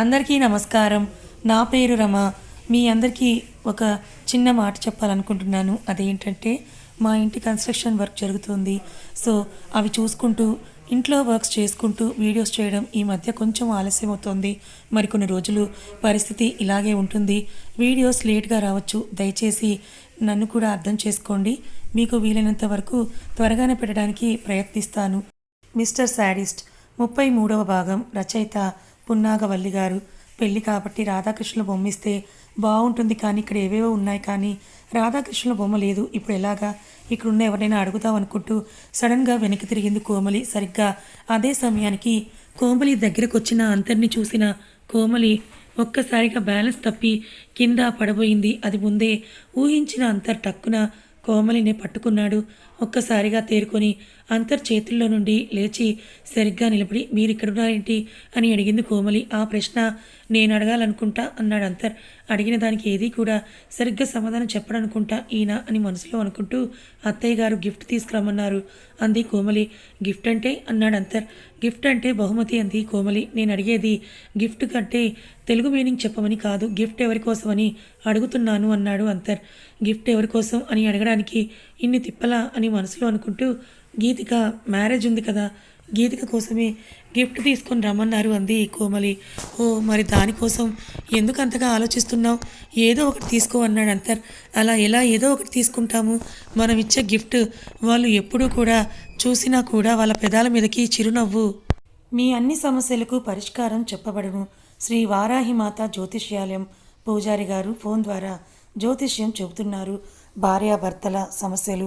అందరికీ నమస్కారం. నా పేరు రమ. మీ అందరికీ ఒక చిన్న మాట చెప్పాలనుకుంటున్నాను. అదేంటంటే మా ఇంటి కన్స్ట్రక్షన్ వర్క్ జరుగుతుంది. సో అవి చూసుకుంటూ ఇంట్లో వర్క్స్ చేసుకుంటూ వీడియోస్ చేయడం ఈ మధ్య కొంచెం ఆలస్యం అవుతుంది మరికొన్ని రోజులు పరిస్థితి ఇలాగే ఉంటుంది. వీడియోస్ లేట్గా రావచ్చు. దయచేసి నన్ను కూడా అర్థం చేసుకోండి. మీకు వీలైనంత వరకు త్వరగానే పెట్టడానికి ప్రయత్నిస్తాను. మిస్టర్ శాడిస్ట్ ముప్పై మూడవ భాగం రచయిత పున్నాగవల్లి గారు. పెళ్ళి కాబట్టి రాధాకృష్ణుల బొమ్మ ఇస్తే బాగుంటుంది కానీ ఇక్కడ ఏవేవో ఉన్నాయి కానీ రాధాకృష్ణుల బొమ్మ లేదు. ఇప్పుడు ఎలాగా? ఇక్కడ ఉన్న ఎవరైనా అడుగుదాం అనుకుంటూ సడన్గా వెనక్కి తిరిగింది కోమలి. సరిగ్గా అదే సమయానికి కోమలి దగ్గరకు వచ్చిన అంతర్ని చూసిన కోమలి ఒక్కసారిగా బ్యాలెన్స్ తప్పి కింద పడబోయింది. అది ముందే ఊహించిన అంతర్ టక్కున కోమలిని పట్టుకున్నాడు. ఒక్కసారిగా తేరుకొని అంతర్ చేతుల్లో నుండి లేచి సరిగ్గా నిలబడి మీరు ఇక్కడున్నారేంటి అని అడిగింది కోమలి. ఆ ప్రశ్న నేను అడగాలనుకుంటా అన్నాడు అంతర్. అడిగిన దానికి ఏది కూడా సరిగ్గా సమాధానం చెప్పడనుకుంటా ఈయన అని మనసులో అనుకుంటూ అత్తయ్య గారు గిఫ్ట్ తీసుకురమ్మన్నారు. అంది కోమలి. గిఫ్ట్ అంటే? అన్నాడు అంతర్. గిఫ్ట్ అంటే బహుమతి అంది కోమలి. నేను అడిగేది గిఫ్ట్ కంటే తెలుగు మీనింగ్ చెప్పమని కాదు గిఫ్ట్ ఎవరి కోసమని అడుగుతున్నాను అన్నాడు అంతర్. గిఫ్ట్ ఎవరి కోసం అని అడగడానికి ఇన్ని తిప్పలా అని మనసులో అనుకుంటూ గీతిక మ్యారేజ్ ఉంది కదా గీతిక కోసమే గిఫ్ట్ తీసుకొని రమ్మన్నారు అంది కోమలి. ఓ మరి దానికోసం ఎందుకు అంతగా ఆలోచిస్తున్నావు? ఏదో ఒకటి తీసుకో అన్నాడు అంతర్. అలా ఎలా ఏదో ఒకటి తీసుకుంటాము? మనం ఇచ్చే గిఫ్ట్ వాళ్ళు ఎప్పుడూ కూడా చూసినా కూడా వాళ్ళ పెదాల మీదకి చిరునవ్వు. మీ అన్ని సమస్యలకు పరిష్కారం చెప్పబడము శ్రీ వారాహిమాత జ్యోతిష్యాలయం పూజారి గారు ఫోన్ ద్వారా జ్యోతిష్యం చెబుతున్నారు. భార్యాభర్తల సమస్యలు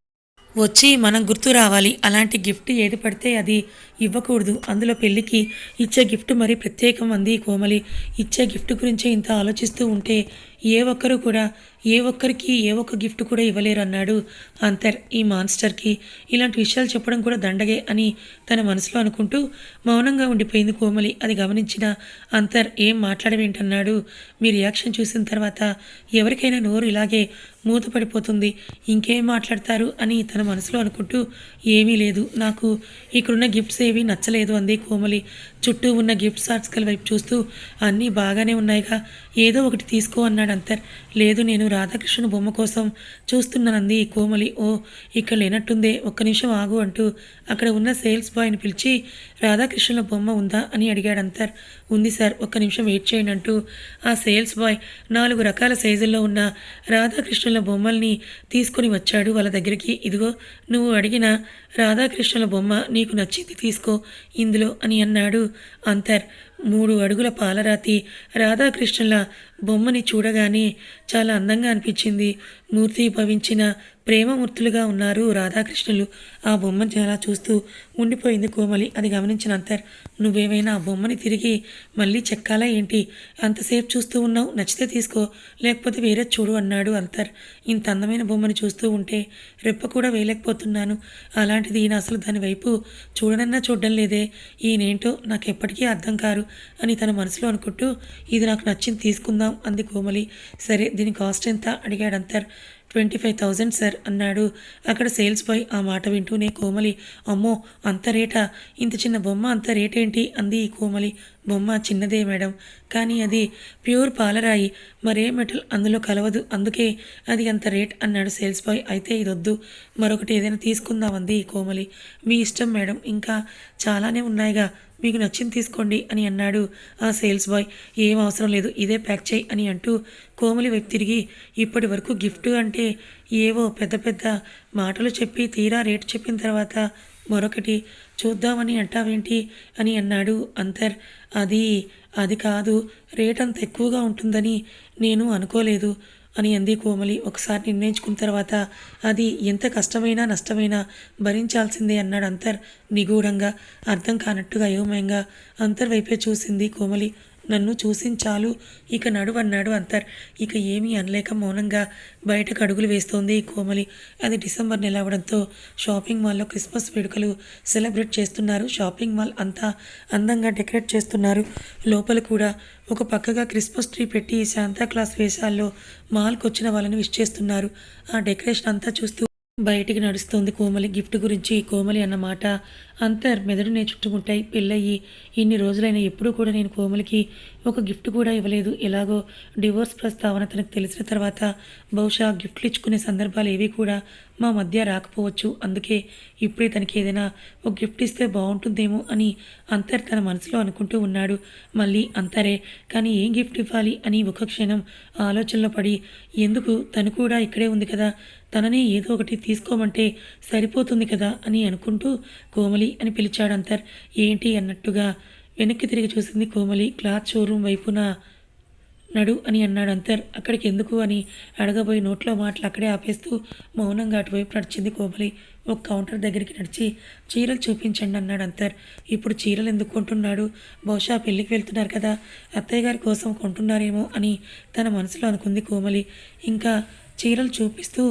వచ్చి మనం గుర్తు రావాలి. అలాంటి గిఫ్ట్ ఏది పడితే అది ఇవ్వకూడదు. అందులో పెళ్ళికి ఇచ్చే గిఫ్ట్ మరి ప్రత్యేకం అంది కోమలి. ఇచ్చే గిఫ్ట్ గురించే ఇంత ఆలోచిస్తూ ఉంటే ఏ ఒక్కరు కూడా ఏ ఒక్కరికి ఏ ఒక్క గిఫ్ట్ కూడా ఇవ్వలేరు అన్నాడు అంతర్ ఈ మాన్స్టర్కి. ఇలాంటి విషయాలు చెప్పడం కూడా దండగే అని తన మనసులో అనుకుంటూ మౌనంగా ఉండిపోయింది కోమలి. అది గమనించిన అంతర్ ఏం మాట్లాడవేంటన్నాడు. మీ రియాక్షన్ చూసిన తర్వాత ఎవరికైనా నోరు ఇలాగే మూతపడిపోతుంది. ఇంకేం మాట్లాడతారు అని తన మనసులో అనుకుంటూ ఏమీ లేదు. నాకు ఇక్కడున్న గిఫ్ట్స్ ఏవి నచ్చలేదు అంది కోమలి. చుట్టూ ఉన్న గిఫ్ట్ ఆర్టికల్ వైపు చూస్తూ అన్నీ బాగానే ఉన్నాయిగా. ఏదో ఒకటి తీసుకో అన్నాడు అంతర్. లేదు నేను రాధాకృష్ణ బొమ్మ కోసం చూస్తున్నానంది కోమలి. ఓ ఇక్కడ లేనట్టుందే. ఒక్క నిమిషం ఆగు అంటూ అక్కడ ఉన్న సేల్స్ బాయ్ని పిలిచి రాధాకృష్ణుల బొమ్మ ఉందా? అని అడిగాడు అంతర్. ఉంది సార్. ఒక్క నిమిషం వెయిట్ చేయండి అంటూ ఆ సేల్స్ బాయ్ నాలుగు రకాల సైజుల్లో ఉన్న రాధాకృష్ణుల బొమ్మల్ని తీసుకొని వచ్చాడు వాళ్ళ దగ్గరికి. ఇదిగో నువ్వు అడిగిన రాధాకృష్ణుల బొమ్మ నీకు నచ్చింది తీసుకో ఇందులో అని అన్నాడు అంతర్ మూడు అడుగుల పాలరాతి రాధాకృష్ణుల బొమ్మని చూడగానే చాలా అందంగా అనిపించింది. మూర్తి భవించిన ప్రేమమూర్తులుగా ఉన్నారు రాధాకృష్ణులు. ఆ బొమ్మని చాలా చూస్తూ ఉండిపోయింది కోమలి. అది గమనించిన అంతర్ నువ్వేమైనా ఆ బొమ్మని తిరిగి మళ్ళీ చెక్కాలా ఏంటి? అంతసేపు చూస్తూ ఉన్నావు నచ్చితే తీసుకో లేకపోతే వేరే చూడు అన్నాడు అంతర్. ఇంత అందమైన బొమ్మని చూస్తూ ఉంటే రెప్ప కూడా వేయలేకపోతున్నాను. అలాంటిది ఈయన అసలు దాని వైపు చూడనన్నా చూడడం లేదే. ఈయనేంటో నాకు ఎప్పటికీ అర్థం కారు. అని తన మనసులో అనుకుంటూ ఇది నాకు నచ్చింది తీసుకుందాం అంది కోమలి. సరే దీని కాస్ట్ ఎంత? అడిగాడు అంతర్. ట్వంటీ ఫైవ్ థౌజండ్ సార్ అన్నాడు. అక్కడ సేల్స్ బాయ్ ఆ మాట వింటూనే కోమలి అమ్మో అంత రేటా? ఇంత చిన్న బొమ్మ అంత రేట్ ఏంటి అంది ఈ కోమలి. బొమ్మ చిన్నదే మేడం. కానీ అది ప్యూర్ పాలరాయి. మరే మెటల్ అందులో కలవదు. అందుకే అది అంత రేట్ అన్నాడు సేల్స్ బాయ్. అయితే ఇది వద్దు మరొకటి ఏదైనా తీసుకుందామంది ఈ కోమలి. మీ ఇష్టం మేడం. ఇంకా చాలానే ఉన్నాయిగా. మీకు నచ్చింది తీసుకోండి అని అన్నాడు ఆ సేల్స్ బాయ్. ఏం అవసరం లేదు ఇదే ప్యాక్ చేయి అని అంటూ కోమలి వైపు తిరిగి ఇప్పటి వరకు గిఫ్ట్ అంటే ఏవో పెద్ద పెద్ద మాటలు చెప్పి తీరా రేటు చెప్పిన తర్వాత మరొకటి చూద్దామని అంటావేంటి అని అన్నాడు అంతర్. అది అది కాదు రేట్ అంత ఎక్కువగా ఉంటుందని నేను అనుకోలేదు. అని అంది కోమలి. ఒకసారి నిర్ణయించుకున్న తర్వాత అది ఎంత కష్టమైనా నష్టమైనా భరించాల్సిందే అన్నాడు అంతర్ నిగూఢంగా. అర్థం కానట్టుగా అయోమయంగా అంతర్ వైపే చూసింది కోమలి. నన్ను చూసించాలు. ఇక నడు అన్నాడు అంతర్. ఇక ఏమీ అనలేక మౌనంగా బయటకు అడుగులు వేస్తోంది కోమలి. అది డిసెంబర్ నెల అవడంతో షాపింగ్ మాల్లో క్రిస్మస్ వేడుకలు సెలబ్రేట్ చేస్తున్నారు. షాపింగ్ మాల్ అంతా అందంగా డెకరేట్ చేస్తున్నారు. లోపల కూడా ఒక పక్కగా క్రిస్మస్ ట్రీ పెట్టి శాంతా క్లాస్ వేషాల్లో మాల్కొచ్చిన వాళ్ళని విష్ చేస్తున్నారు. ఆ డెకరేషన్ అంతా చూస్తూ బయటికి నడుస్తోంది కోమలి. గిఫ్ట్ గురించి కోమలి అన్న మాట అంతర్ మెదడునే చుట్టుముట్టాయి. పెళ్ళయ్యి ఇన్ని రోజులైన ఎప్పుడూ కూడా నేను కోమలికి ఒక గిఫ్ట్ కూడా ఇవ్వలేదు. ఎలాగో డివోర్స్ ప్రస్తావన తనకు తెలిసిన తర్వాత బహుశా గిఫ్ట్లు ఇచ్చుకునే సందర్భాలు ఏవి కూడా మా మధ్య రాకపోవచ్చు. అందుకే ఇప్పుడే తనకి ఏదైనా ఒక గిఫ్ట్ ఇస్తే బాగుంటుందేమో అని అంతర్ తన మనసులో అనుకుంటూ ఉన్నాడు. మళ్ళీ అంతరే కానీ ఏం గిఫ్ట్ ఇవ్వాలి అని ఒక క్షణం ఆలోచనలో పడి ఎందుకు? తను కూడా ఇక్కడే ఉంది కదా. తననే ఏదో ఒకటి తీసుకోమంటే సరిపోతుంది కదా అని అనుకుంటూ కోమలి అని పిలిచాడు అంతర్. ఏంటి అన్నట్టుగా వెనక్కి తిరిగి చూసింది కోమలి. క్లాత్ షోరూమ్ వైపున నడు అని అన్నాడు అంతర్. అక్కడికి ఎందుకు అని అడగబోయి నోట్లో మాటలు అక్కడే ఆపేస్తూ మౌనంగా అటువైపు నడిచింది కోమలి. ఒక కౌంటర్ దగ్గరికి నడిచి చీరలు చూపించండి అన్నాడు అంతర్. ఇప్పుడు చీరలు ఎందుకు కొంటున్నాడు? బహుశా పెళ్ళికి వెళ్తున్నారు కదా. అత్తయ్య గారి కోసం కొంటున్నారేమో అని తన మనసులో అనుకుంది కోమలి. ఇంకా చీరలు చూపిస్తూ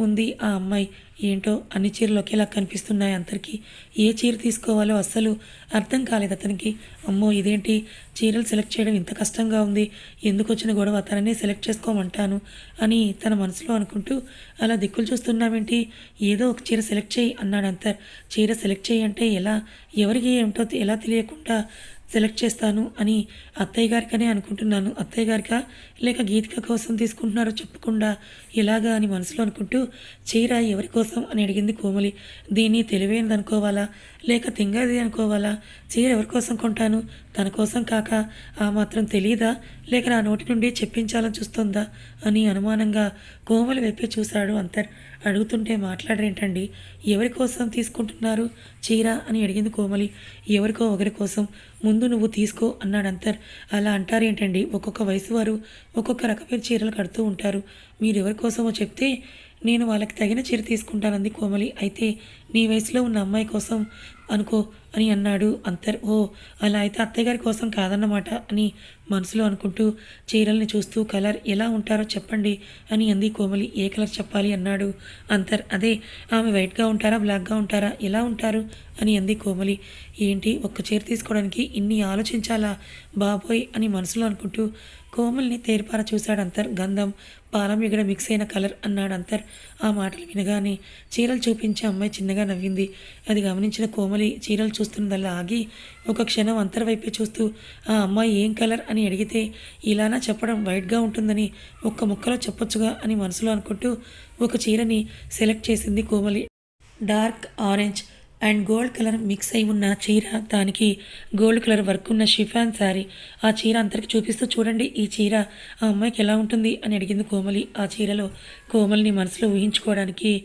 ఉంది ఆ అమ్మాయి. ఏంటో అన్ని చీరలు ఒకేలా కనిపిస్తున్నాయి అందరికీ. ఏ చీర తీసుకోవాలో అస్సలు అర్థం కాలేదు అతనికి. అమ్మో ఇదేంటి? చీరలు సెలెక్ట్ చేయడం ఇంత కష్టంగా ఉంది. ఎందుకు వచ్చిన గొడవ? తననే సెలెక్ట్ చేసుకోమంటాను అని తన మనసులో అనుకుంటూ అలా దిక్కులు చూస్తున్నామేంటి ఏదో ఒక చీర సెలెక్ట్ చేయి అన్నాడు అంతర్. చీర సెలెక్ట్ చేయి అంటే ఎలా? ఎవరికి ఏమిటో ఎలా తెలియకుండా సెలెక్ట్ చేస్తాను అని అత్తయ్య గారికనే అనుకుంటున్నాను. అత్తయ్య గారిక లేక గీతిక కోసం తీసుకుంటున్నారో చెప్పకుండా ఇలాగా అని మనసులో అనుకుంటూ చీర ఎవరి కోసం? అని అడిగింది కోమలి. దీన్ని తెలివైనది అనుకోవాలా లేక తింగది అనుకోవాలా? చీర ఎవరి కోసం కొంటాను? తన కోసం కాక ఆ మాత్రం తెలియదా లేక నా నోటి నుండి చెప్పించాలని చూస్తుందా? అని అనుమానంగా కోమలి వెప్పి చూశాడు అంతర్. అడుగుతుంటే మాట్లాడరేంటండి? ఎవరి కోసం తీసుకుంటున్నారు? చీర అని అడిగింది కోమలి. ఎవరికో ఒకరి కోసం. ముందు నువ్వు తీసుకో అన్నాడు అంతర్. అలా అంటారేంటండి? ఒక్కొక్క వయసు వారు ఒక్కొక్క రకమైన చీరలు కడుతూ ఉంటారు. మీరు ఎవరి కోసమో చెప్తే నేను వాళ్ళకి తగిన చీర తీసుకుంటానంది కోమలి. అయితే నీ వయసులో ఉన్న అమ్మాయి కోసం అనుకో అని అన్నాడు అంతర్. ఓ అలా అయితే అత్తయ్య గారి కోసం కాదన్నమాట అని మనసులో అనుకుంటూ చీరల్ని చూస్తూ కలర్ ఎలా ఉంటారో చెప్పండి అని అంది కోమలి. ఏ కలర్ చెప్పాలి అన్నాడు అంతర్. అదే ఆమె వైట్గా ఉంటారా బ్లాక్గా ఉంటారా ఎలా ఉంటారు అని అంది కోమలి. ఏంటి ఒక్క చీర తీసుకోవడానికి ఇన్ని ఆలోచించాలా బాబోయ్ అని మనసులో అనుకుంటూ కోమల్ని తేరిపార చూశాడు అంతర్. గంధం పాలం ఎగడ మిక్స్ అయిన కలర్ అన్నాడు అంతర్. ఆ మాటలు వినగానే చీరలు చూపించే అమ్మాయి చిన్నగా నవ్వింది. అది గమనించిన కోమలి చీరలు చూస్తున్నదల్లా ఆగి ఒక క్షణం అంతర్ వైపే చూస్తూ ఆ అమ్మాయి ఏం కలర్? అని అడిగితే ఇలానా చెప్పడం వైట్గా ఉంటుందని ఒక్క ముక్కలో చెప్పొచ్చుగా అని మనసులో అనుకుంటూ ఒక చీరని సెలెక్ట్ చేసింది Komali. Dark orange and gold colour mix అయి ఉన్న చీర దానికి గోల్డ్ కలర్ వర్క్ ఉన్న షిఫాన్ శారీ. ఆ చీర అందరికి చూపిస్తూ చూడండి ఈ చీర ఆ అమ్మాయికి ఎలా ఉంటుంది అని అడిగింది కోమలి. ఆ చీరలో కోమలిని మనసులో ఊహించుకోవడానికి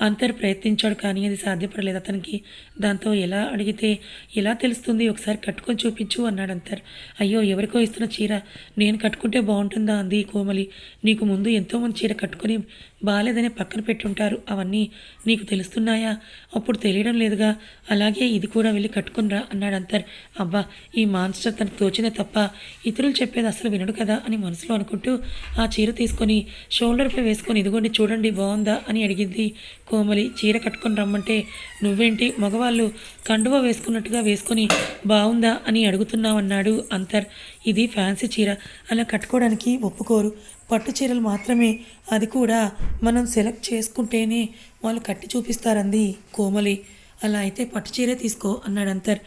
అంతర్ ప్రయత్నించాడు కానీ అది సాధ్యపడలేదు. అతనికి దాంతో ఎలా అడిగితే ఎలా తెలుస్తుంది ఒకసారి కట్టుకొని చూపించు అన్నాడు అంతర్. అయ్యో ఎవరికో ఇస్తున్న చీర నేను కట్టుకుంటే బాగుంటుందా అంది కోమలి. నీకు ముందు ఎంతోమంది చీర కట్టుకొని బాగాలేదని పక్కన పెట్టుంటారు. అవన్నీ నీకు తెలుస్తున్నాయా? అప్పుడు తెలియడం లేదుగా. అలాగే ఇది కూడా వెళ్ళి కట్టుకునిరా అన్నాడు అంతర్. అబ్బా ఈ మాన్స్టర్ తనకు తోచిందే తప్ప ఇతరులు చెప్పేది అసలు వినడు కదా అని మనసులో అనుకుంటూ ఆ చీర తీసుకొని షోల్డర్పై వేసుకొని ఇదిగోండి చూడండి బాగుందా అని అడిగింది. కోమలి చీర కట్టుకొని రమ్మంటే నువ్వేంటి మగవాళ్ళు కండువ వేసుకున్నట్టుగా వేసుకొని బాగుందా అని అడుగుతున్నావన్నాడు అంతర్. ఇది ఫ్యాన్సీ చీర. అలా కట్టుకోవడానికి ఒప్పుకోరు. పట్టు చీరలు మాత్రమే. అది కూడా మనం సెలెక్ట్ చేసుకుంటేనే వాళ్ళు కట్టి చూపిస్తారంది. కోమలి అలా అయితే పట్టు చీరే తీసుకో అన్నాడు అంతర్.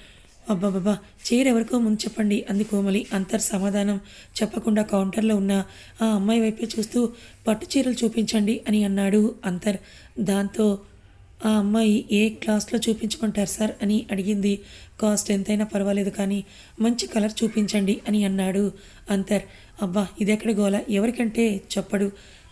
అబ్బాబాబా చీర ఎవరికో ముందు చెప్పండి అంది కోమలి. అంతర్ సమాధానం చెప్పకుండా కౌంటర్లో ఉన్న ఆ అమ్మాయి వైపే చూస్తూ పట్టు చీరలు చూపించండి అని అన్నాడు అంతర్. దాంతో ఆ అమ్మాయి ఏ క్లాస్లో చూపించమంటారు సార్ అని అడిగింది. కాస్ట్ ఎంతైనా పర్వాలేదు కానీ మంచి కలర్ చూపించండి అని అన్నాడు అంతర్. అబ్బా ఇదెక్కడ గోల? ఎవరికంటే చెప్పడు.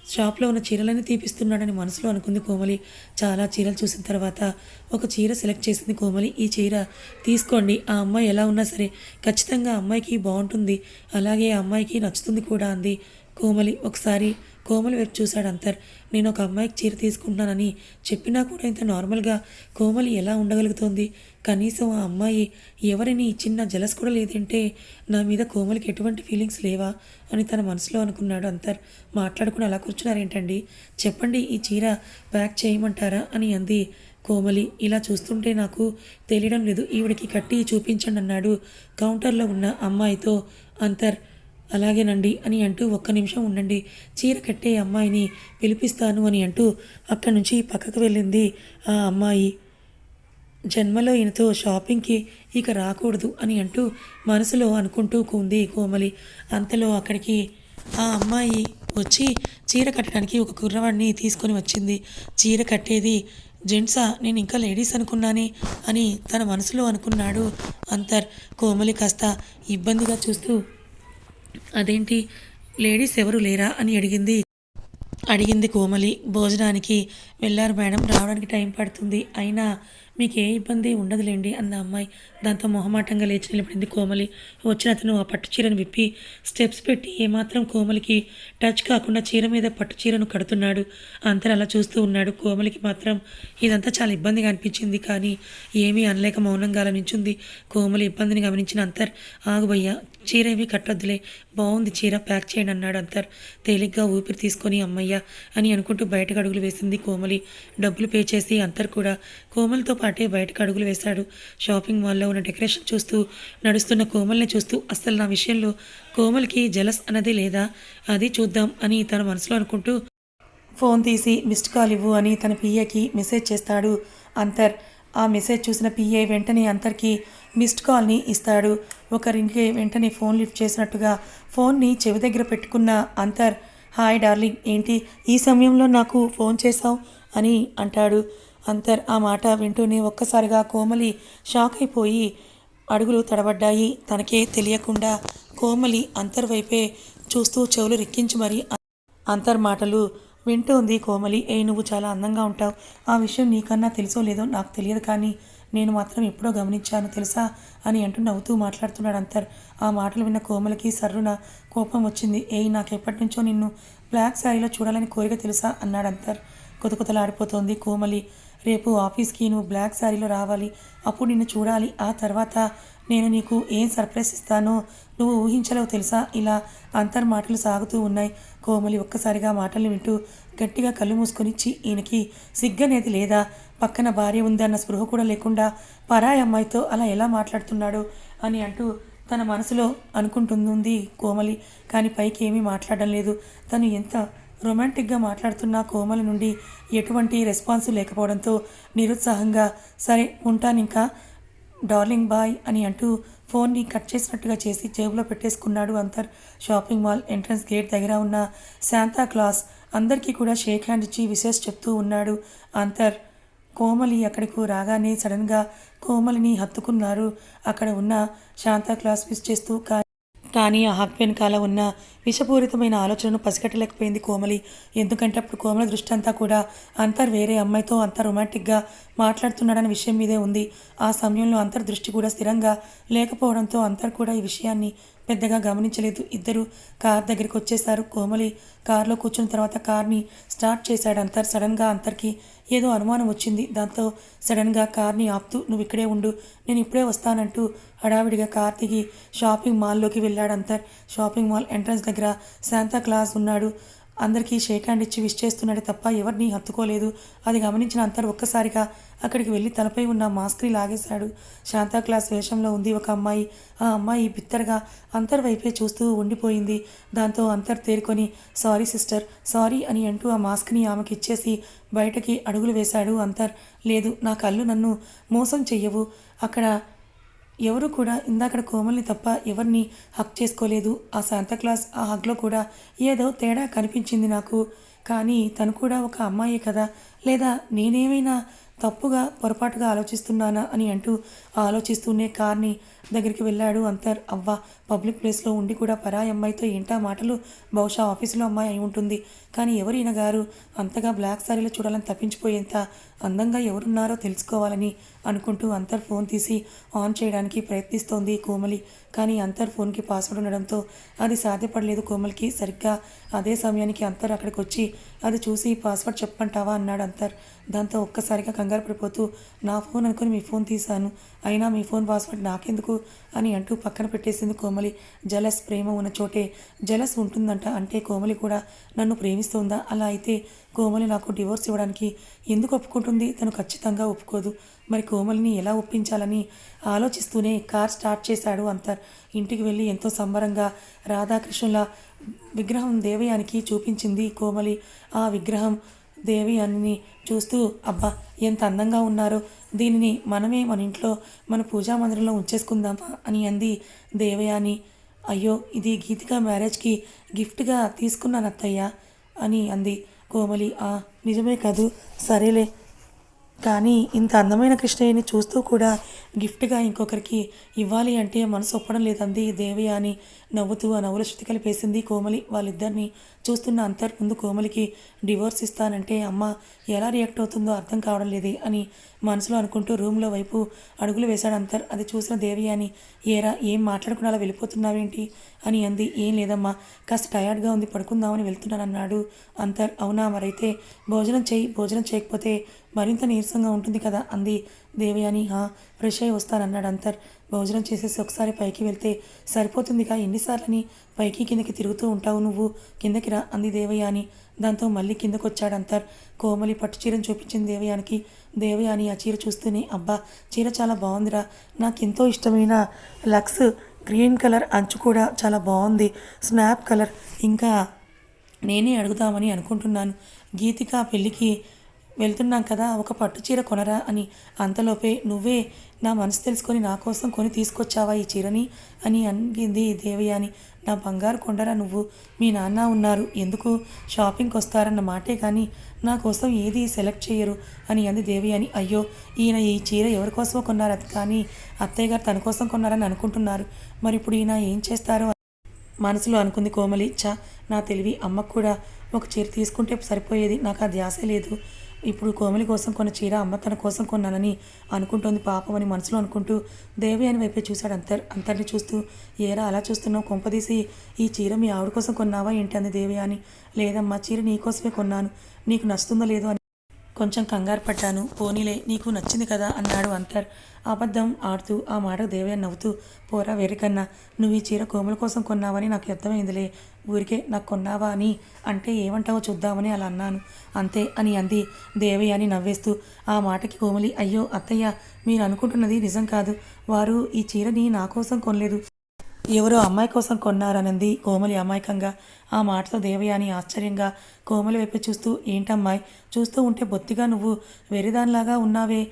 షాప్లో ఉన్న చీరలన్నీ తీపిస్తున్నాడని మనసులో అనుకుంది కోమలి. చాలా చీరలు చూసిన తర్వాత ఒక చీర సెలెక్ట్ చేసింది కోమలి. ఈ చీర తీసుకోండి ఆ అమ్మాయి ఎలా ఉన్నా సరే. ఖచ్చితంగా అమ్మాయికి బాగుంటుంది. అలాగే ఆ అమ్మాయికి నచ్చుతుంది కూడా అంది కోమలి. ఒకసారి కోమలి వైపు చూశాడు అంతర్. నేను ఒక అమ్మాయికి చీర తీసుకుంటున్నానని చెప్పినా కూడా ఇంత నార్మల్గా కోమలి ఎలా ఉండగలుగుతోంది? కనీసం ఆ అమ్మాయి ఎవరిని చిన్న జలస్ కూడా లేదంటే నా మీద కోమలికి ఎటువంటి ఫీలింగ్స్ లేవా అని తన మనసులో అనుకున్నాడు అంతర్. మాట్లాడుకుని అలా కూర్చున్నారేంటండి? చెప్పండి ఈ చీర ప్యాక్ చేయమంటారా అని అంది. కోమలి ఇలా చూస్తుంటే నాకు తెలియడం లేదు. ఈవిడికి కట్టి చూపించండి అన్నాడు. కౌంటర్లో ఉన్న అమ్మాయితో అంతర్ అలాగేనండి అని అంటూ ఒక్క నిమిషం ఉండండి. చీర కట్టే అమ్మాయిని పిలిపిస్తాను అని అంటూ అక్కడి నుంచి పక్కకు వెళ్ళింది ఆ అమ్మాయి. జన్మలో ఈయనతో షాపింగ్కి ఇక రాకూడదు అని అంటూ మనసులో అనుకుంటూ కుంది కోమలి. అంతలో అక్కడికి ఆ అమ్మాయి వచ్చి చీర కట్టడానికి ఒక కుర్రవాడిని తీసుకొని వచ్చింది. చీర కట్టేది జెంట్సా నేను ఇంకా లేడీస్ అనుకున్నానే అని తన మనసులో అనుకున్నాడు అంతర్. కోమలి కాస్త ఇబ్బందిగా చూస్తూ అదేంటి లేడీస్ ఎవరు లేరా? అని అడిగింది. అడిగింది కోమలి. భోజనానికి వెళ్ళారు మేడం. రావడానికి టైం పడుతుంది. అయినా మీకు ఏ ఇబ్బంది ఉండదులేండి అన్న అమ్మాయి. దాంతో మొహమాటంగా లేచి నిలబడింది కోమలి. వచ్చిన అతను ఆ పట్టు చీరను విప్పి స్టెప్స్ పెట్టి ఏమాత్రం కోమలికి టచ్ కాకుండా చీర మీద పట్టు చీరను కడుతున్నాడు. అంతరు అలా చూస్తూ ఉన్నాడు. కోమలికి మాత్రం ఇదంతా చాలా ఇబ్బందిగా అనిపించింది కానీ ఏమీ అనలేక మౌనంగా అలా నించుంది. కోమలి ఇబ్బందిని గమనించిన అంతర్ ఆగుబయ్యా చీర ఏమీ కట్టొద్దులే బాగుంది చీర ప్యాక్ చేయండి అన్నాడు అంతర్. తేలిగ్గా ఊపిరి తీసుకొని అమ్మయ్య అని అనుకుంటూ బయటకు అడుగులు వేసింది కోమలి. డబ్బులు పే చేసి అంతర్ కూడా కోమలితో పాటే బయటకు అడుగులు వేశాడు. షాపింగ్ మాల్లో ఉన్న డెకరేషన్ చూస్తూ నడుస్తున్న కోమల్ని చూస్తూ అస్సలు నా విషయంలో కోమలికి జలస్ అన్నది లేదా? అది చూద్దాం అని తన మనసులో అనుకుంటూ ఫోన్ తీసి మిస్డ్ కాల్ ఇవ్వు అని తన పిఏకి మెసేజ్ చేస్తాడు అంతర్. ఆ మెసేజ్ చూసిన పిఏ వెంటనే అంతర్కి మిస్డ్ కాల్ని ఇస్తాడు. ఒకరింటికి వెంటనే ఫోన్ లిఫ్ట్ చేసినట్టుగా ఫోన్ని చెవి దగ్గర పెట్టుకున్న అంతర్ హాయ్ డార్లింగ్ ఏంటి? ఈ సమయంలో నాకు ఫోన్ చేశావు? అని అంటాడు. అంతర్ ఆ మాట వింటూనే ఒక్కసారిగా కోమలి షాక్ అయిపోయి అడుగులు తడబడ్డాయి. తనకే తెలియకుండా కోమలి అంతర్ వైపే చూస్తూ చెవులు రెక్కించి మరీ అంతర్ మాటలు వింటోంది కోమలి. ఏ నువ్వు చాలా అందంగా ఉంటావు. ఆ విషయం నీకన్నా తెలుసో లేదో నాకు తెలియదు కానీ నేను మాత్రం ఎప్పుడో గమనించాను తెలుసా అని అంటూ నవ్వుతూ మాట్లాడుతున్నాడు అంతర్. ఆ మాటలు విన్న కోమలికి సర్రున కోపం వచ్చింది. ఏయ్ నాకెప్పటి నుంచో నిన్ను బ్లాక్ శారీలో చూడాలని కోరిక తెలుసా? అన్నాడు అంతర్. కొతకొతలాడిపోతోంది కోమలి. రేపు ఆఫీస్కి నువ్వు బ్లాక్ శారీలో రావాలి. అప్పుడు నిన్ను చూడాలి. ఆ తర్వాత నేను నీకు ఏం సర్ప్రైజ్ ఇస్తానో నువ్వు ఊహించలేవు తెలుసా? ఇలా అంతర్ మాటలు సాగుతూ ఉన్నాయి. కోమలి ఒక్కసారిగా మాటలు వింటూ గట్టిగా కళ్ళు మూసుకొని ఈయనకి సిగ్గనేది లేదా? పక్కన భార్య ఉందన్న స్పృహ కూడా లేకుండా పరాయి అమ్మాయితో అలా ఎలా మాట్లాడుతున్నాడు అని అంటూ తన మనసులో అనుకుంటుంది కోమలి. కానీ పైకి ఏమీ మాట్లాడడం లేదు. తను ఎంత రొమాంటిక్గా మాట్లాడుతున్న కోమలి నుండి ఎటువంటి రెస్పాన్స్ లేకపోవడంతో నిరుత్సాహంగా సరే ఉంటాను ఇంకా డార్లింగ్ బాయ్ అని అంటూ ఫోన్ని కట్ చేసినట్టుగా చేసి జేబులో పెట్టేసుకున్నాడు అంతర్. షాపింగ్ మాల్ ఎంట్రన్స్ గేట్ దగ్గర ఉన్న శాంతా క్లాస్ అందరికీ కూడా షేక్ హ్యాండ్ ఇచ్చి విశేష్ చెప్తూ ఉన్నాడు అంతర్. కోమలి అక్కడికి రాగానే సడన్గా కోమలిని హత్తుకున్నారు. అక్కడ ఉన్న శాంతా క్లాస్ విష్ చేస్తూ కా కానీ ఆ హక్ వెనకాల ఉన్న విషపూరితమైన ఆలోచనను పసిగట్టలేకపోయింది కోమలి. ఎందుకంటే అప్పుడు కోమలి దృష్టి అంతా కూడా అంతర్ వేరే అమ్మాయితో అంత రొమాంటిక్గా మాట్లాడుతున్నాడన్న విషయం మీదే ఉంది. ఆ సమయంలో అంతర్ దృష్టి కూడా స్థిరంగా లేకపోవడంతో అంతర్ కూడా ఈ విషయాన్ని పెద్దగా గమనించలేదు. ఇద్దరు కార్ దగ్గరికి వచ్చేసారు కోమలి కారులో కూర్చున్న తర్వాత కార్ని స్టార్ట్ చేశాడు అంతర్. సడన్గా అంతర్కి ఏదో అనుమానం వచ్చింది. దాంతో సడన్గా కార్ని ఆపుతూ నువ్వు ఇక్కడే ఉండు. నేను ఇప్పుడే వస్తానంటూ హడావిడిగా కార్ దిగి షాపింగ్ మాల్లోకి వెళ్ళాడు అంతర్. షాపింగ్ మాల్ ఎంట్రన్స్ దగ్గర శాంతా క్లాస్ ఉన్నాడు. అందరికీ షేక్ హ్యాండ్ ఇచ్చి విష్ చేస్తున్నాడే తప్ప ఎవరిని హత్తుకోలేదు. అది గమనించిన అంతర్ ఒక్కసారిగా అక్కడికి వెళ్ళి తలపై ఉన్న మాస్క్ని లాగేశాడు. శాంతా క్లాస్ వేషంలో ఉంది ఒక అమ్మాయి. ఆ అమ్మాయి బిత్తరగా అంతర్ వైపే చూస్తూ ఉండిపోయింది. దాంతో అంతర్ తేరుకొని సారీ సిస్టర్ సారీ అని అంటూ ఆ మాస్క్ని ఆమెకి ఇచ్చేసి బయటకి అడుగులు వేశాడు అంతర్. లేదు నా కళ్ళు నన్ను మోసం చెయ్యవు. అక్కడ ఎవరు కూడా ఇందాకడ కోమల్ని తప్ప ఎవరిని హక్ చేసుకోలేదు. ఆ శాంతాక్లాస్ ఆ హగ్లో కూడా ఏదో తేడా కనిపించింది నాకు. కానీ తను కూడా ఒక అమ్మాయే కదా. లేదా నేనేమైనా తప్పుగా పొరపాటుగా ఆలోచిస్తున్నానా అని అంటూ ఆలోచిస్తూనే కార్ని దగ్గరికి వెళ్ళాడు అంతర్. అవ్వ పబ్లిక్ ప్లేస్లో ఉండి కూడా పరాయి అమ్మాయితో ఏంటా మాటలు? బహుశా ఆఫీసులో అమ్మాయి అయి ఉంటుంది. కానీ ఎవరైనా గారు అంతగా బ్లాక్ సారీలో చూడాలని తప్పించిపోయేంత అందంగా ఎవరున్నారో తెలుసుకోవాలని అనుకుంటూ అంతర్ ఫోన్ తీసి ఆన్ చేయడానికి ప్రయత్నిస్తోంది కోమలి. కానీ అంతర్ ఫోన్కి పాస్వర్డ్ ఉండడంతో అది సాధ్యపడలేదు కోమలికి. సరిగ్గా అదే సమయానికి అంతర్ అక్కడికి వచ్చి అది చూసి పాస్వర్డ్ చెప్పంటావా అన్నాడు అంతర్ దాంతో ఒక్కసారిగా కంగారు పడిపోతూ నా ఫోన్ అనుకుని మీ ఫోన్ తీశాను. అయినా మీ ఫోన్ పాస్వర్డ్ నాకెందుకు? అని అంటూ పక్కన పెట్టేసింది కోమలి. జలస్ ప్రేమ ఉన్న చోటే జలస్ ఉంటుందంట అంటే కోమలి కూడా నన్ను ప్రేమిస్తోందా? అలా అయితే కోమలి నాకు డివోర్స్ ఇవ్వడానికి ఎందుకు ఒప్పుకుంటుంది? తను ఖచ్చితంగా ఒప్పుకోదు. మరి కోమలిని ఎలా ఒప్పించాలని ఆలోచిస్తూనే కార్ స్టార్ట్ చేశాడు అంతర్. ఇంటికి వెళ్ళి ఎంతో సంబరంగా రాధాకృష్ణుల విగ్రహం దేవయానికి చూపించింది కోమలి. ఆ విగ్రహం దేవయాని చూస్తూ అబ్బా ఎంత అందంగా ఉన్నారో. దీనిని మనమే మన ఇంట్లో మన పూజా మందిరంలో ఉంచేసుకుందామా? అని అంది దేవయాని. అయ్యో ఇది గీతిక మ్యారేజ్కి గిఫ్ట్గా తీసుకున్నాను అత్తయ్య అని అంది కోమలి. ఆ నిజమే కాదు. సరేలే కానీ ఇంత అందమైన కృష్ణయ్యని చూస్తూ కూడా గిఫ్ట్గా ఇంకొకరికి ఇవ్వాలి అంటే మనసు ఒప్పడం లేదంది దేవయాని నవ్వుతూ ఆ నవ్వుల శృతి కలిపేసింది కోమలి. వాళ్ళిద్దరిని చూస్తున్న అంతర్ ముందు కోమలికి డివోర్స్ ఇస్తానంటే అమ్మ ఎలా రియాక్ట్ అవుతుందో అర్థం కావడం లేదే అని మనసులో అనుకుంటూ రూమ్లో వైపు అడుగులు వేశాడు అంతర్. అది చూసిన దేవయాని ఏరా ఏం మాట్లాడకుండా అలా వెళ్ళిపోతున్నావేంటి? అని అంది. ఏం లేదమ్మా కాస్త టయర్డ్గా ఉంది పడుకుందామని వెళ్తున్నానన్నాడు అంతర్. అవునా మరైతే భోజనం చేయి భోజనం చేయకపోతే మరింత నీరసంగా ఉంటుంది కదా అంది దేవయాని. హా ఫ్రెష్ అయి వస్తానన్నాడు అంతర్. భోజనం చేసేసి ఒకసారి పైకి వెళ్తే సరిపోతుందిగా ఎన్నిసార్లని పైకి కిందకి తిరుగుతూ ఉంటావు నువ్వు? కిందకి రా అంది దేవయాని. దాంతో మళ్ళీ కిందకు వచ్చాడు అంతర్. కోమలి పట్టు చీరను చూపించింది దేవయానికి. దేవయాని ఆ చీర చూస్తూనే అబ్బా చీర చాలా బాగుందిరా నాకెంతో ఇష్టమైన లక్స్ గ్రీన్ కలర్ అంచు కూడా చాలా బాగుంది. స్నాప్ కలర్. ఇంకా నేనే అడుగుదామని అనుకుంటున్నాను. గీతిక పెళ్ళికి వెళ్తున్నాం కదా ఒక పట్టు చీర కొనరా అని. అంతలోపే నువ్వే నా మనసు తెలుసుకొని నా కోసం కొని తీసుకొచ్చావా ఈ చీరని? అని అడిగింది దేవయాని. నా బంగారు కొండరా నువ్వు? మీ నాన్న ఉన్నారు. ఎందుకు? షాపింగ్కి వస్తారన్న మాటే కానీ నా కోసం ఏది సెలెక్ట్ చేయరు అని అంది దేవి అని. అయ్యో ఈయన ఈ చీర ఎవరి కోసమో కొన్నారు అది కానీ అత్తయ్య గారు తన కోసం కొన్నారని అనుకుంటున్నారు. మరి ఇప్పుడు ఈయన ఏం చేస్తారు? మనసులో అనుకుంది కోమలి. చా నా తెలివి అమ్మకు కూడా ఒక చీర తీసుకుంటే సరిపోయేది. నాకు ఆ ధ్యాస లేదు. ఇప్పుడు కోమలి కోసం కొన్న చీర అమ్మ తన కోసం కొన్నానని అనుకుంటోంది పాపం అని మనసులో అనుకుంటూ దేవి అని వైపే చూశాడు అంతర్ అంతర్ని చూస్తూ. ఏరా అలా చూస్తున్నావు? కొంపదీసి ఈ చీర మీ ఆవిడ కోసం కొన్నావా ఏంటి? అంది దేవి అని. లేదమ్మా చీర నీ కోసమే కొన్నాను. నీకు నచ్చుతుందో లేదో అని కొంచెం కంగారు పడ్డాను. పోనీలే నీకు నచ్చింది కదా అన్నాడు అంతర్. అబద్ధం ఆడుతూ ఆ మాట దేవయ్య నవ్వుతూ పోరా వేరికన్నా నువ్వు ఈ చీర కోమల కోసం కొన్నావని నాకు అర్థమైందిలే. ఊరికే నాకు కొన్నావా అని అంటే ఏమంటావో చూద్దామని అలా అన్నాను. అంతే అని అంది దేవయ్య అని నవ్వేస్తూ. ఆ మాటకి కోమలి అయ్యో అత్తయ్య మీరు అనుకుంటున్నది నిజం కాదు. వారు ఈ చీరని నా కోసం కొనలేదు. ఎవరో అమ్మాయి కోసం కొన్నారనంది కోమలి అమాయకంగా. ఆ మాటతో దేవయాని ఆశ్చర్యంగా కోమలి వైపు చూస్తూ ఏంటమ్మాయి? చూస్తూ ఉంటే బొత్తిగా నువ్వు వెరిదానిలాగా ఉన్నావే.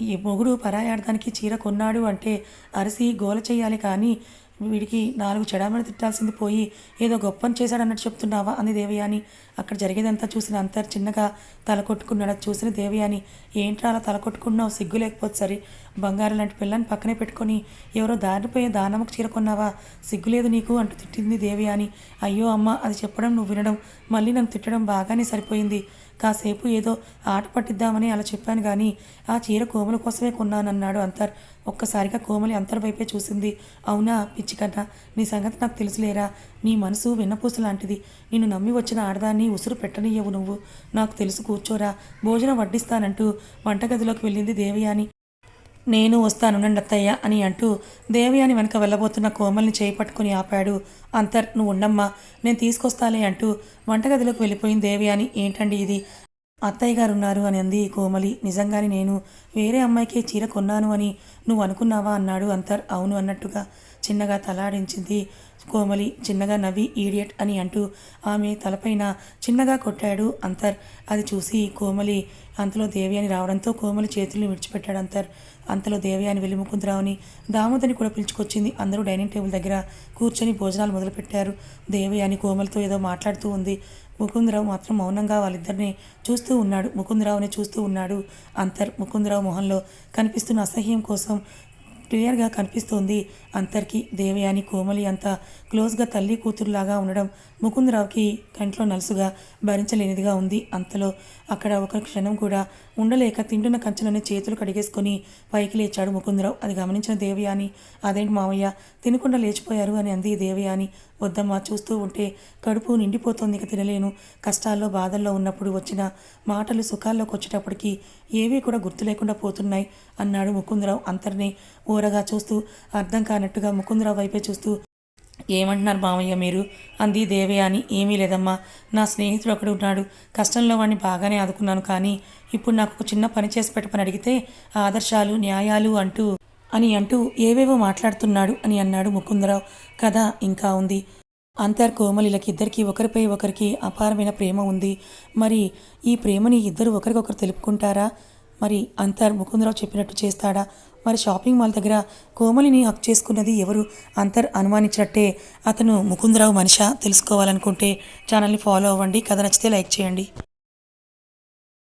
ఈ మొగుడు పరాయార్థానికి చీర కొన్నాడు అంటే అరిసి గోల చేయాలి కానీ వీడికి నాలుగు చెడామని తిట్టాల్సింది పోయి ఏదో గొప్పని చేశాడన్నట్టు చెప్తున్నావా? అంది దేవయాని. అక్కడ జరిగేదంతా చూసిన అంతర్ చిన్నగా తల కొట్టుకున్నాడు. చూసిన దేవయాని ఏంట్రా అలా తల కొట్టుకున్నావు సిగ్గు లేకపోతే సరే. బంగారం లాంటి పిల్లని పక్కనే పెట్టుకొని ఎవరో దారిపోయే దానమ్మకు చీర కొన్నావా? సిగ్గు లేదు నీకు అంటూ తిట్టింది దేవయాని. అయ్యో అమ్మ అది చెప్పడం నువ్వు వినడం మళ్ళీ నన్ను తిట్టడం బాగానే సరిపోయింది. కాసేపు ఏదో ఆట పట్టిద్దామని అలా చెప్పాను కానీ ఆ చీర కోమల కోసమే కొన్నానన్నాడు అంతర్. ఒక్కసారిగా కోమలి అంతర్ వైపే చూసింది. అవునా పిచ్చికన్నా నీ సంగతి నాకు తెలుసులేరా? నీ మనసు వెన్నపూస లాంటిది. నిన్ను నమ్మి వచ్చిన ఆడదాన్ని ఉసురు పెట్టనియ్యవు నువ్వు. నాకు తెలుసు కూర్చోరా. భోజనం వడ్డిస్తానంటూ వంటగదిలోకి వెళ్ళింది దేవయాని. నేను వస్తానుండండి అత్తయ్య అని అంటూ దేవయాని వెనక వెళ్ళబోతున్న కోమల్ని చేపట్టుకుని ఆపాడు. అంతర్ నువ్వు ఉండమ్మా నేను తీసుకొస్తాలే అంటూ వంటగదిలోకి వెళ్ళిపోయింది దేవయాని ఏంటండి ఇది? అత్తయ్య గారు ఉన్నారు అని అంది కోమలి. నిజంగానే నేను వేరే అమ్మాయికి చీర కొన్నాను అని నువ్వు అనుకున్నావా? అన్నాడు అంతర్. అవును అన్నట్టుగా చిన్నగా తలాడించింది కోమలి. చిన్నగా నవ్వి ఈడియట్ అని అంటూ ఆమె తలపైన చిన్నగా కొట్టాడు అంతర్. అది చూసి కోమలి అంతలో దేవి అని రావడంతో కోమలి చేతులు విడిచిపెట్టాడు అంతర్. అంతలో దేవయాని వెళ్ళి ముకుందరావుని దామోదని కూడా పిలుచుకొచ్చింది. అందరూ డైనింగ్ టేబుల్ దగ్గర కూర్చొని భోజనాలు మొదలుపెట్టారు. దేవయాని కోమలతో కోమలితో ఏదో మాట్లాడుతూ ఉంది. ముకుందరావు మాత్రం మౌనంగా వాళ్ళిద్దరిని చూస్తూ ఉన్నాడు. ముకుందరావుని చూస్తూ ఉన్నాడు అంతర్. ముకుందరావు మొహంలో కనిపిస్తున్న అసహ్యం కోసం క్లియర్గా కనిపిస్తోంది. అంతర్కి దేవయాని కోమలి అంతా క్లోజ్గా తల్లి కూతురులాగా ఉండడం ముకుందరావుకి కంట్లో నలుసుగా భరించలేనిదిగా ఉంది. అంతలో అక్కడ ఒక క్షణం కూడా ఉండలేక తింటున్న కంచెలోనే చేతులు కడిగేసుకొని పైకి లేచాడు ముకుందరావు. అది గమనించిన దేవయాని అదేంటి మావయ్య తినకుండా లేచిపోయారు అని అంది దేవయాని. వద్దమ్మా చూస్తూ ఉంటే కడుపు నిండిపోతుంది ఇక తినలేను. కష్టాల్లో బాధల్లో ఉన్నప్పుడు వచ్చిన మాటలు సుఖాల్లోకి వచ్చేటప్పటికి ఏవీ కూడా గుర్తు లేకుండా పోతున్నాయి అన్నాడు ముకుందరావు. అంతర్ని ఊరగా చూస్తూ అర్థం కానట్టుగా ముకుందరావు వైపే చూస్తూ ఏమంటున్నారు మామయ్య మీరు? అంది దేవయాని ఏమీ లేదమ్మా. నా స్నేహితుడు ఒకడు ఉన్నాడు. కష్టంలో వాడిని బాగానే ఆదుకున్నాను కానీ ఇప్పుడు నాకు ఒక చిన్న పని చేసి పెట్టమని అడిగితే ఆదర్శాలు న్యాయాలు అంటూ అని అంటూ ఏవేవో మాట్లాడుతున్నాడు అని అన్నాడు ముకుందరావు. కథ ఇంకా ఉంది. అంతర్ కోమలిలకి ఇద్దరికి ఒకరిపై ఒకరికి అపారమైన ప్రేమ ఉంది. మరి ఈ ప్రేమని ఇద్దరు ఒకరికొకరు తెలుపుకుంటారా? మరి అంతర్ ముకుందరావు చెప్పినట్టు చేస్తాడా? మరి షాపింగ్ మాల్ దగ్గర కోమలిని హక్ చేసుకున్నది ఎవరు? అంతర్ అనుమానించినట్టే అతను ముకుందరావు మనిషా తెలుసుకోవాలనుకుంటే ఛానల్ని ఫాలో అవ్వండి. కథ నచ్చితే లైక్ చేయండి.